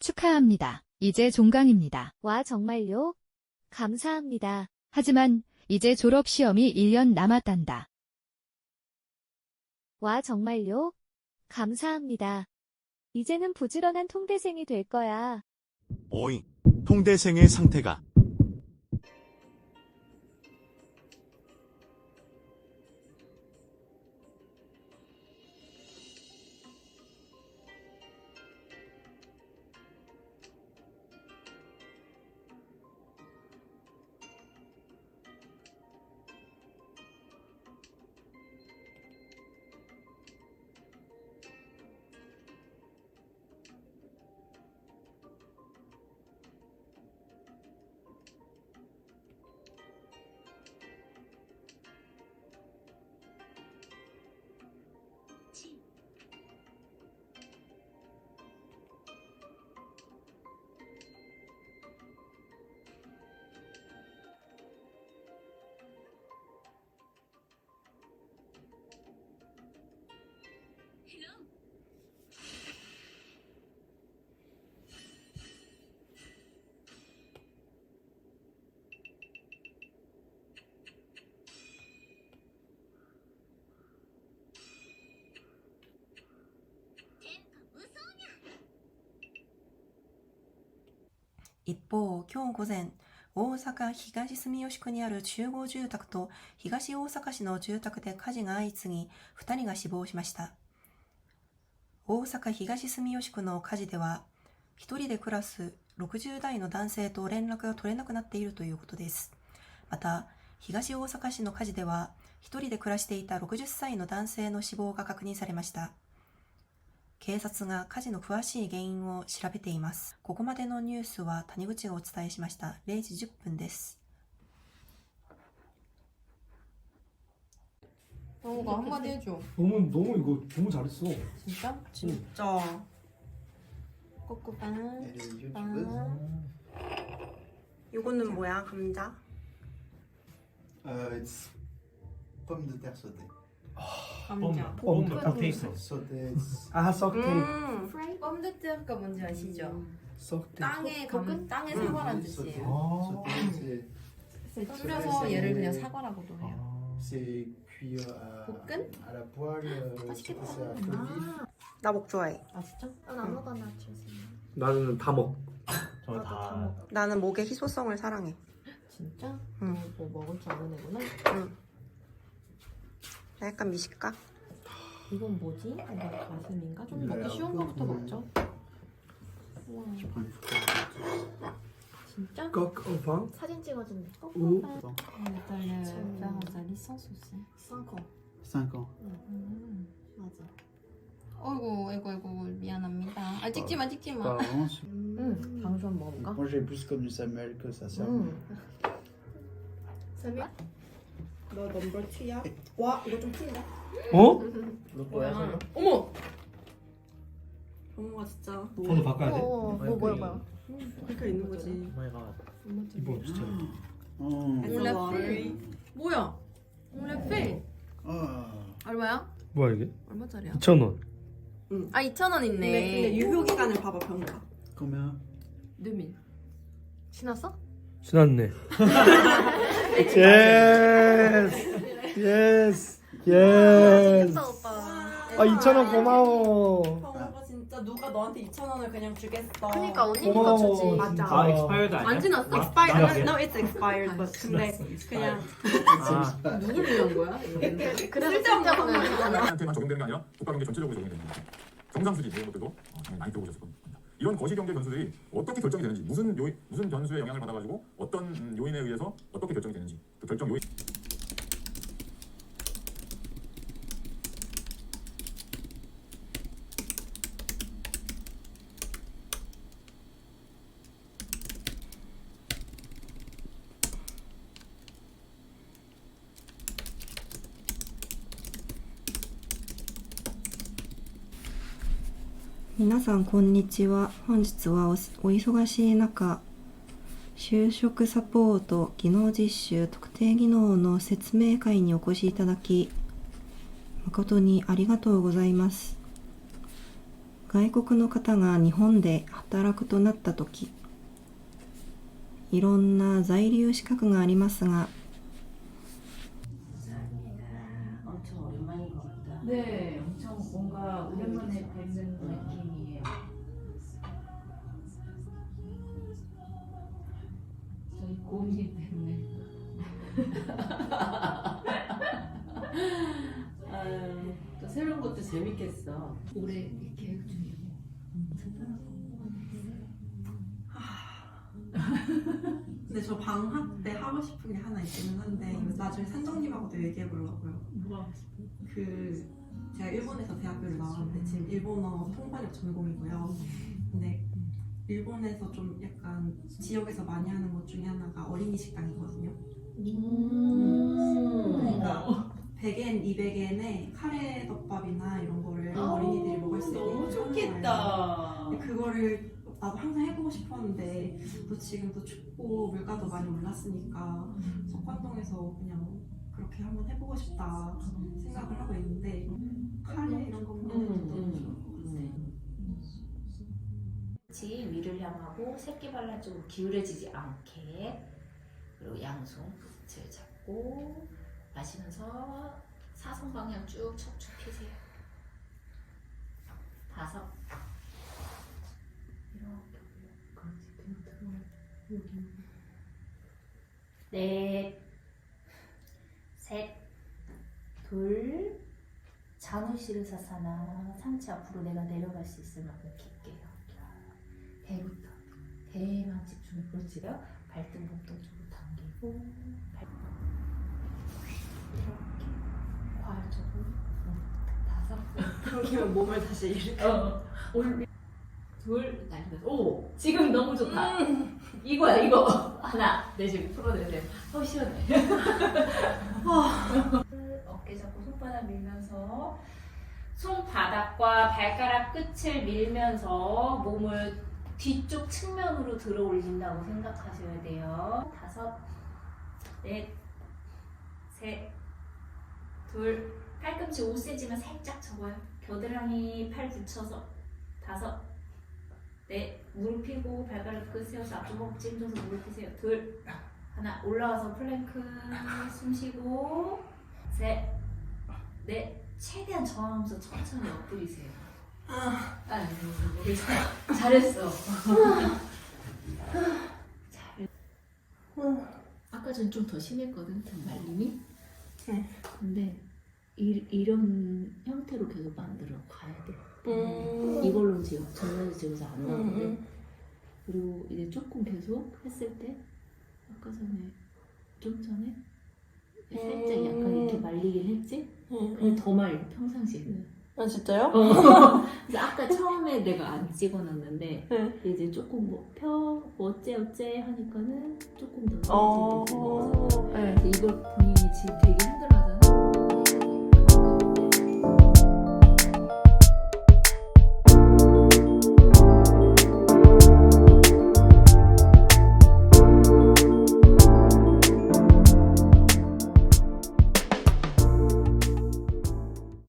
축하합니다. 이제 종강입니다. 와, 정말요? 감사합니다. 하지만 이제 졸업 시험이 1년 남았단다. 와, 정말요? 감사합니다. 이제는 부지런한 통대생이 될 거야. 오이, 통대생의 상태가 一方、今日午前、大阪東住吉区にある集合住宅と東大阪市の住宅で火事が相次ぎ、2人が死亡しました。大阪東住吉区の火事では、1人で暮らす60代の男性と連絡が取れなくなっているということです。また、東大阪市の火事では、1人で暮らしていた60歳の男性の死亡が確認されました。警察が火事の詳しい原因を調べています。ここまでのニュースは谷口がお伝えしました。0時10分です。 영우가 한마디 해줘. 너무 너무 이거 너무 잘했어. 진짜? 진짜. 꼬꼬빵. Elle est 빵. youtubeuse. 이거는 뭐야? 감자? Euh, it's pomme de terre sautée. 감자. Sautée, it's- 아 썩테이. 음. 뻔드트가 뭔지 아시죠? 썩테이. 땅에 감, 땅에 음. 사과란. 뜻이에요. 아. C'est- 얘를 그냥 사과라고도 해요. 아. c'est à, 볶은? à la poêle. 맛있겠다. c'est à feu vif. 나목 좋아해. 아 진짜? 난 아무거나 주세요. 나는 다 먹. 나도 다. 나는 목의 희소성을 사랑해. 진짜? 응. 너뭐 먹을 줄 아는 애구나? 나 약간 미식가? 이건 뭐지? 이거 가슴인가? 좀 네, 먹기 쉬운 그- 거부터 그- 먹죠. 우와 Je prends une photo. 진짜? 꺽 오방. 사진 찍어준대. 오. 이탈리아 faire licence aussi. 5 ans. 5 ans. 음. 맞아. 어이구 어이구 어이구 미안합니다. 아 찍지 마 찍지 마. Apparemment, 응. 방수 한번 먹어볼까? moi j'ai plus connu Samuel que sa sœur. 응. 너 넘버 2야? 와 이거 좀 큰데? 어? 뭐야? 어머. 정모가 진짜 번호 바꿔야 돼? 어, 뭐 뭐야 뭐야. 그러니까 있는 거지. 이거 진짜. Oh. On l'a fait. 뭐야? On l'a fait. Ah. 얼마야? 뭐야 이게? 얼마짜리야? 2,000원. 아 2,000원 있네. 유효 기간을 봐봐 병가. Combien 느민. 지났어? 지났네. 예스. 예스. 예스. 진짜 오빠. 아 2,000원 고마워. 병가 진짜 누가 너한테 2,000원을 그냥 주겠어. 그니까 언니니까 고마워. 주지. 맞아. 아, expired 아니야? 안 지났어? expired. No, it's expired. But 근데 그냥 아, 누굴 위한 거야? 그래서 쓸데없는. 한테만 적용되는 게 아니라 국가경제 전체적으로 적용되는 겁니다. 정상 수지 이런 것들도 어, 당연히 많이 들어보셨을 겁니다. 이런 거시경제 변수들이 어떻게 결정이 되는지 무슨 요 무슨 변수의 영향을 받아가지고 어떤 음, 요인에 의해서 어떻게 결정이 되는지 그 결정 요인 皆さんこんにちは。本日はお忙しい中就職サポート技能実習特定技能の説明会にお越しいただき誠にありがとうございます。外国の方が日本で働くとなった時いろんな在留資格がありますが 엄청 오랜만인 것 같다. 네, 엄청 뭔가 오랜만에 뵙는 느낌이에요. 저희 고은님 때문에. 아유, 또 새로운 것도 재밌겠어. 올해 계획 중이에요. 근데 저 방학 때 하고 싶은 게 하나 있기는 한데 이거 나중에 산정님하고도 얘기해 보려고요. 그 제가 일본에서 대학교를 나왔는데 지금 일본어 통번역 전공이고요. 근데 일본에서 좀 약간 지역에서 많이 하는 것 중에 하나가 어린이 식당이거든요. 그러니까 100엔, 200엔에 카레 덮밥이나 이런 거를 어린이들이 먹을 수 있게 너무 좋겠다. 그거를 나도 항상 해보고 싶었는데 또 지금 또 춥고 물가도 많이 올랐으니까 석관동에서 그냥 그렇게 한번 해보고 싶다 생각을 하고 있는데 카레 이런 거 먹는 것도 너무 좋을 것 같아요. 같이 위를 향하고 새끼발라 쪽으로 기울여지지 않게. 그리고 양손 붓을 잡고 마시면서 사선 방향 쭉 척추 피세요. 다섯. 이렇게 넷, 셋, 둘, 자누시를 사사나 상체 앞으로 내가 내려갈 수 있을 만큼 깊게요. 배부터 배만 집중해 그렇지요. 발등 몸통 쪽으로 당기고 발... 이렇게 과열적으로 다섯 당기면 몸을 다시 이렇게. 어, 올리 둘 날리면서 오 지금 너무 좋다 이거야 이거 하나 내쉬고 풀어내세요 어 시원해. 어깨 잡고 손바닥 밀면서 손바닥과 발가락 끝을 밀면서 몸을 뒤쪽 측면으로 들어 올린다고 생각하셔야 돼요. 다섯 넷 셋 둘. 팔꿈치 5cm만 살짝 접어요. 겨드랑이 팔 붙여서 다섯 넷 무릎 펴고 발가락 끝 세워서 앞쪽 허벅지 힘줘서 무릎 펴세요. 둘 하나 올라와서 플랭크 숨 쉬고. 셋 넷 최대한 저항하면서 천천히 엎드리세요. 아, 괜찮아 잘했어. 잘 아까 전 좀 더 심했거든 등 말림이 네. 근데 이, 이런 형태로 계속 만들어 가야 돼 이걸로 지금 전면에서 지금서 안 나오는데 그리고 이제 조금 계속 했을 때 아까 전에 좀 전에 살짝 약간 이렇게 말리긴 했지? 근데 더 말려 평상시에는 아 진짜요? 그래서 아까 처음에 내가 안 찍어놨는데 네. 이제 조금 뭐펴 뭐 어째 어째 하니까는 조금 더 어. 네. 이걸 본인이 지금 되게